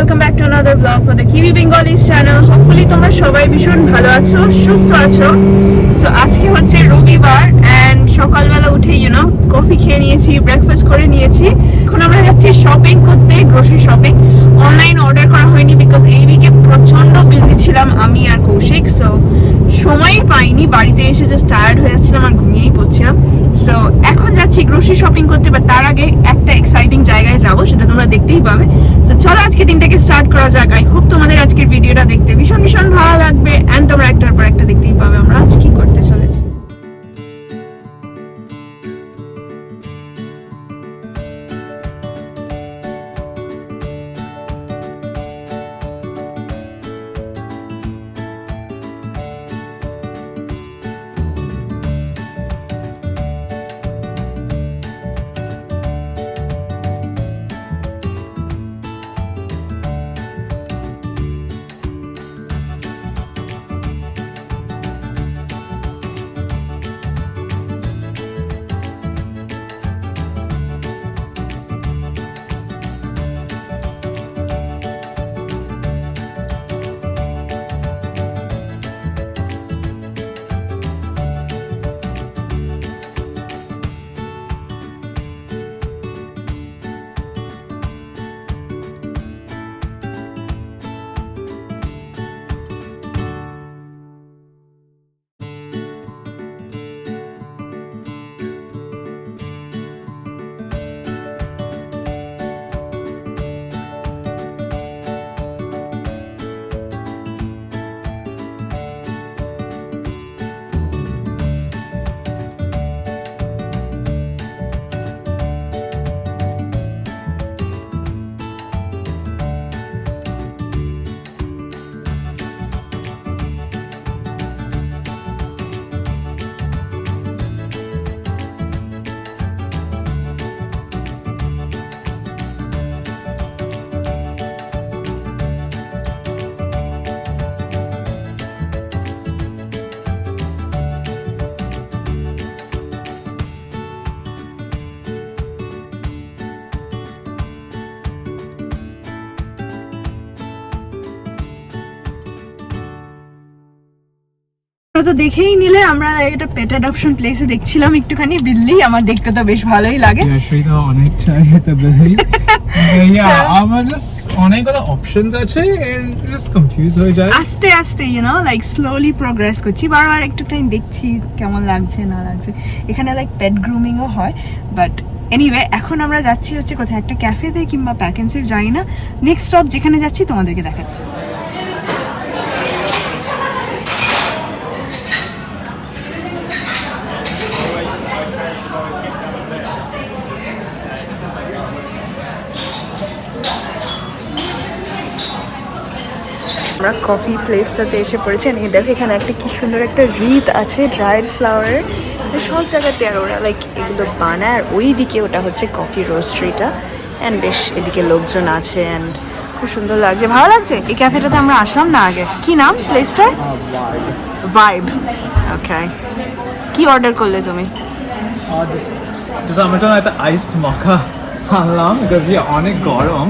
Welcome back to another blog for the Kiwi Bengalis channel hopefully তোমরা সবাই ভীষণ ভালো আছো, সুস্থ আছো। সো আজকে হচ্ছে রবিবার অ্যান্ড সকালবেলা উঠে ইউ নো কফি খেয়ে নিয়েছি ব্রেকফাস্ট করে নিয়েছি। এখন আমরা যাচ্ছি শপিং করতে গ্রোসারি শপিং অনলাইন অর্ডার করা হয়নি বিকজ এই উইকে প্রচণ্ড বিজি ছিলাম আমি আর কৌশিক সো সময়ই পাইনি। বাড়িতে এসে জাস্ট টায়ার্ড হয়ে যাচ্ছিলাম আর ঘুমিয়েই পড়ছিলাম। সো এখন যাচ্ছি গ্রোসারি শপিং করতে বা তার আগে একটা এক্সাইটিং জায়গায় যাব, সেটা তোমরা দেখতেই পাবে। সো চলো আজকে দিনটাকে স্টার্ট করা যাক। আই হোপ তোমাদের আজকের ভিডিওটা দেখতে ভীষণ ভীষণ ভালো লাগবে অ্যান্ড তোমরা একটার পর একটা দেখতেই পাবে আমরা আজ কি করতে চলেছি। তোমরা তো দেখেই নিলে আমরা এটা পেট অ্যাডপশন প্লেসে দেখছিলাম একটুখানি বিল্লি আমার দেখতে তো বেশ ভালোই লাগে। অনেক চাই এটা বেশি আমার অনেক কত অপশনস আছে এন্ড জাস্ট কনফিউজ হয়ে যায়। আস্তে আস্তে you know like slowly progress করছি। বারবার একটুখানি দেখছি কেমন লাগছে না লাগছে। এখানে লাইক পেট গ্রুমিংও হয় বাট এনিওয়ে এখন আমরা যাচ্ছি হচ্ছে কোথায়? একটা ক্যাফেতে কিংবা প্যাকেন্সিভ যাই না। নেক্সট স্টপ যেখানে যাচ্ছি তোমাদেরকে দেখাচ্ছি। আমরা কফি প্লেসটাতে এসে পড়েছেন এই দেখো এখানে একটা কি সুন্দর একটা রিত আছে ড্রাইড ফ্লাওয়ারের সব জায়গাতে আর ওরা লাইক এগুলো বানায়। আর ওই দিকে ওটা হচ্ছে কফি রোস্ট্রিটা অ্যান্ড বেশ এদিকে লোকজন আছে অ্যান্ড খুব সুন্দর লাগছে। ভালো লাগছে? এই ক্যাফেটাতে আমরা আসলাম না আগে? কি নাম প্লেসটার ভাইব ওকে কি অর্ডার করলে তুমি? আমার জন্য একটা আইসড মকা আনলাম বিকজ ইয়ে অনেক গরম।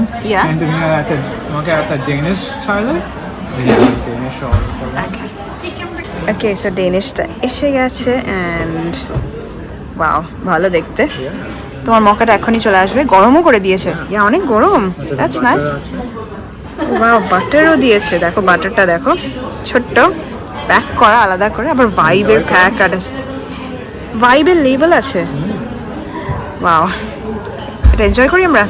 একটা তোমাকে একটা ডেনিশ ছাড়লে? ওকে সো ডেনিশটা এসে গেছে অ্যান্ড ওয়াও ভালো দেখতে। তোমার মকাটা এখনই চলে আসবে, গরমও করে দিয়েছে। ইয়া, অনেক গরম। দ্যাটস নাইস ওয়াও বাটারও দিয়েছে। দেখো বাটারটা দেখো। ছোট্ট প্যাক করা, আলাদা করে, আবার ভাইবের প্যাক আর ভাইবের লেবেল আছে। ওয়াও এটা এনজয় করি আমরা?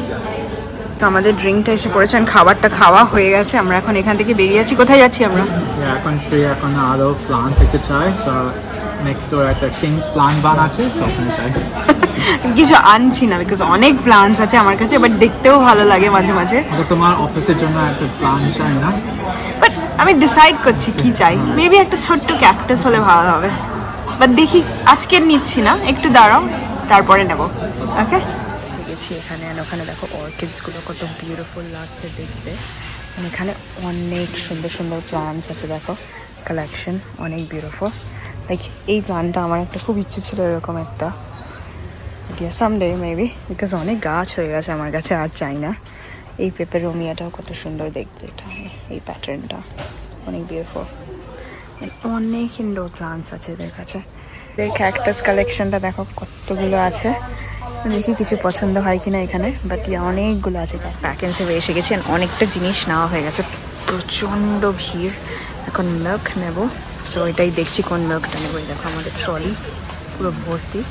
তো আমাদের ড্রিঙ্কটা এসে পড়েছে খাবারটা খাওয়া হয়ে গেছে। আমরা এখন এখান থেকে বেরিয়ে আছি। কোথায় যাচ্ছি আমরা? এখন ফ্রি এখন আরও প্লান্টস একটু চাই নেক্সট ডোর একটা কিংস প্লান্ট বান আছে সো চাই কিছু আনছি না বিকজ অনেক প্লান্টস আছে আমার কাছে বাট দেখতেও ভালো লাগে মাঝে মাঝে। তোমার অফিসের জন্য একটা প্লান্ট চাই না? বাট আমি ডিসাইড করছি কি চাই। মেবি একটা ছোট্ট ক্যাকটাস হলে ভালো হবে। বাট দেখি আজকে নিচ্ছি না। একটু দাঁড়াও তারপরে নেব। ওকে গেছি এখানে। আর ওখানে দেখো অর্কিডসগুলো কত বিউটিফুল লাগছে দেখতে। এখানে অনেক সুন্দর সুন্দর প্লান্টস আছে, দেখো। কালেকশন অনেক বিউটিফুল লাইক এই প্লান্টটা আমার একটা খুব ইচ্ছে ছিল এরকম একটা। গিয়া সামডে মেবি বিকজ অনেক গাছ হয়ে গেছে আমার কাছে, আর চাই না। এই পেপের রোমিয়াটাও কত সুন্দর দেখতে এটা, এই প্যাটার্নটা অনেক বিউটিফুল অনেক ইনডোর প্লান্টস আছে এদের কাছে। ক্যাকটাস কালেকশনটা দেখো কতগুলো আছে। দেখি কিছু পছন্দ হয় কিনা এখানে? বাট অনেকগুলো আছে। প্যাক সেভে এসে গেছি অনেকটা জিনিস নেওয়া হয়ে গেছে। প্রচণ্ড ভিড়। এখন মিল্ক নেব। সো এটাই দেখছি কোন মিল্কটা নেব। দেখো আমাদের ট্রলি পুরো ভর্তি।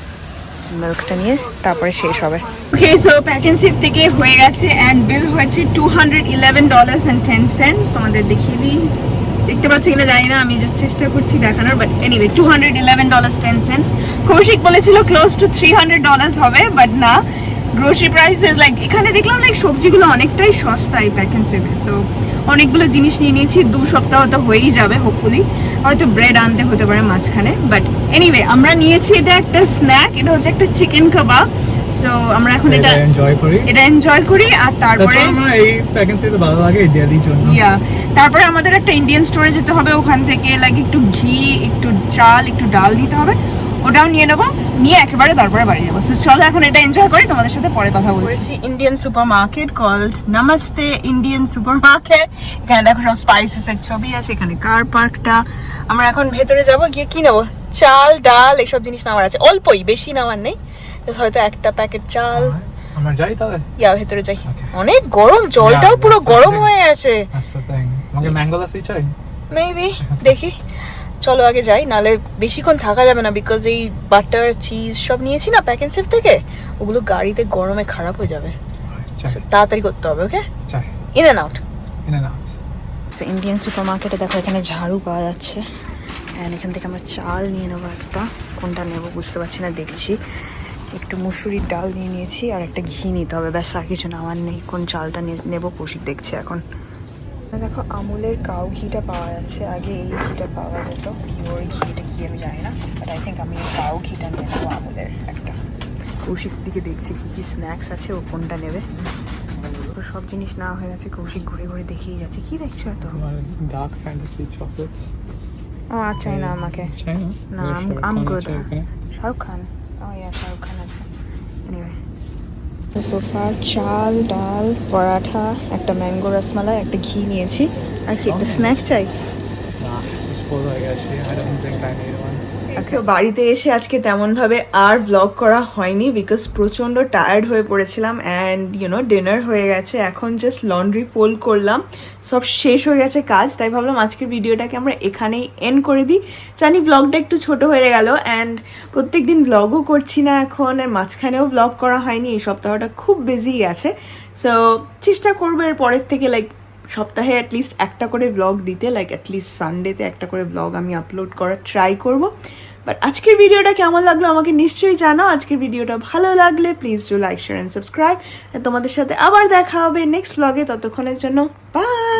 মিল্কটা নিয়ে তারপরে শেষ হবে। Okay so pack and save থেকে হয়ে গেছে অ্যান্ড বিল হয়েছে two hundred eleven dollars and ten cents তোমাদের দেখিয়ে দিই। দেখতে পাচ্ছ কিনা জানি না, আমি জাস্ট চেষ্টা করছি দেখানোর but anyway two hundred eleven dollars ten cents Koushik বলেছিল close to three hundred dollars হবে বাট না গ্রোসারি প্রাইসেস লাইক এখানে দেখলাম লাইক সবজিগুলো অনেকটাই সস্তা এই এন্ড সেভে সো অনেকগুলো জিনিস নিয়ে নিয়েছি, দু সপ্তাহ তো হয়েই যাবে হোপফুলি হয়তো ব্রেড আনতে হতে পারে মাঝখানে বাট এনিওয়ে আমরা নিয়েছি এটা একটা স্ন্যাক এটা হচ্ছে একটা চিকেন কাবাব সো আমরা এখন এটা এনজয় করি। এটা এনজয় করি আর তারপরে এই ভালো লাগে ইত্যাদির জন্য। ইয়া তারপরে আমাদের একটা ইন্ডিয়ান স্টোরে যেতে হবে ওখান থেকে লাইক একটু ঘি একটু চাল একটু ডাল নিতে হবে। ওটাও নিয়ে নেব নিয়ে একেবারে তারপরে বাড়ি যাব। সো চলো এখন এটা এনজয় করি তোমাদের সাথে পরে কথা বলছি। Indian supermarket called Namaste Indian supermarket এখানে দেখো সব স্পাইসেস এর ছবি আছে এখানে কার পার্কটা আমরা এখন ভেতরে যাব গিয়ে কি নেব? চাল ডাল এসব জিনিস নেওয়ার আছে। অল্পই বেশি নেওয়ার নেই। হয়তো একটা প্যাকেট চাল। আমরা যাই তাহলে? ইয়া ভেতরে যাই। অনেক গরম জলটাও পুরো গরম হয়ে আছে। আচ্ছা তাই তোমাকে ম্যাঙ্গো লাসি চাই? মেবি দেখি। চলো আগে যাই নালে বেশিক্ষণ থাকা যাবে না বিকজ এই বাটার চিজ সব নিয়েছি না প্যাকেট সেফ থেকে। ওগুলো গাড়িতে গরমে খারাপ হয়ে যাবে। তাড়াতাড়ি করতে হবে ওকে চাই। ইন অ্যান্ড আউট এনে ইন্ডিয়ান সুপার মার্কেটে দেখো এখানে ঝাড়ু পাওয়া যাচ্ছে। অ্যান্ড এখান থেকে আমরা চাল নিয়ে নেব একটা। কোনটা নেব বুঝতে পারছি না দেখছি। একটু মুসুরির ডাল নিয়ে নিয়েছি আর একটা ঘি নিতে হবে। ব্যাস আর কিছু নেওয়ার নেই। কোন চালটা নেব কৌশিক দেখছি এখন। দেখো আমুলের কাউ ঘিটা পাওয়া যাচ্ছে। আগে এই ঘিটা পাওয়া যেত। পিওর ঘিটা কি আমি জানি না বাট আই থিঙ্ক আমি কাউ ঘিটা নিয়ে নেব আমুলের একটা। কৌশিক দিকে দেখছি কি কি স্ন্যাক্স আছে ও কোনটা নেবে। সব জিনিস নেওয়া হয়ে গেছে কৌশিক ঘুরে ঘুরে দেখেই যাচ্ছে। কি দেখছ তো ডার্ক ফ্যান্টাসি চকলেটস ও আচ্ছা না আমাকে। না না I'm good Shahrukh Khan? Oh yeah Shahrukh Khan আছে এনিওয়ে সোফা চাল ডাল পরাঠা একটা ম্যাঙ্গো রসমালাই একটা ঘি নিয়েছি। আর কি একটা স্ন্যাক চাই? না আচ্ছা বাড়িতে এসে আজকে তেমনভাবে আর ব্লগ করা হয়নি বিকজ প্রচণ্ড টায়ার্ড হয়ে পড়েছিলাম অ্যান্ড ইউনো ডিনার হয়ে গেছে। এখন জাস্ট লন্ড্রি ফোল্ড করলাম। সব শেষ হয়ে গেছে কাজ, তাই ভাবলাম আজকের ভিডিওটাকে আমরা এখানেই এন্ড করে দিই। জানি ব্লগটা একটু ছোট হয়ে গেল অ্যান্ড প্রত্যেক দিন ব্লগও করছি না এখন আর মাঝখানেও ব্লগ করা হয়নি, এই সপ্তাহটা খুব বিজি গেছে। সো চেষ্টা করব এর পরের থেকে লাইক সপ্তাহে অ্যাটলিস্ট একটা করে ব্লগ দিতে লাইক অ্যাটলিস্ট সানডেতে একটা করে ব্লগ আমি আপলোড করার ট্রাই করব। বাট আজকের ভিডিওটা কেমন লাগল আমাকে নিশ্চয়ই জানাও। আজকের ভিডিওটা ভালো লাগলে please do like share and subscribe তোমাদের সাথে আবার দেখা হবে নেক্সট ব্লগে ততক্ষণের জন্য বাই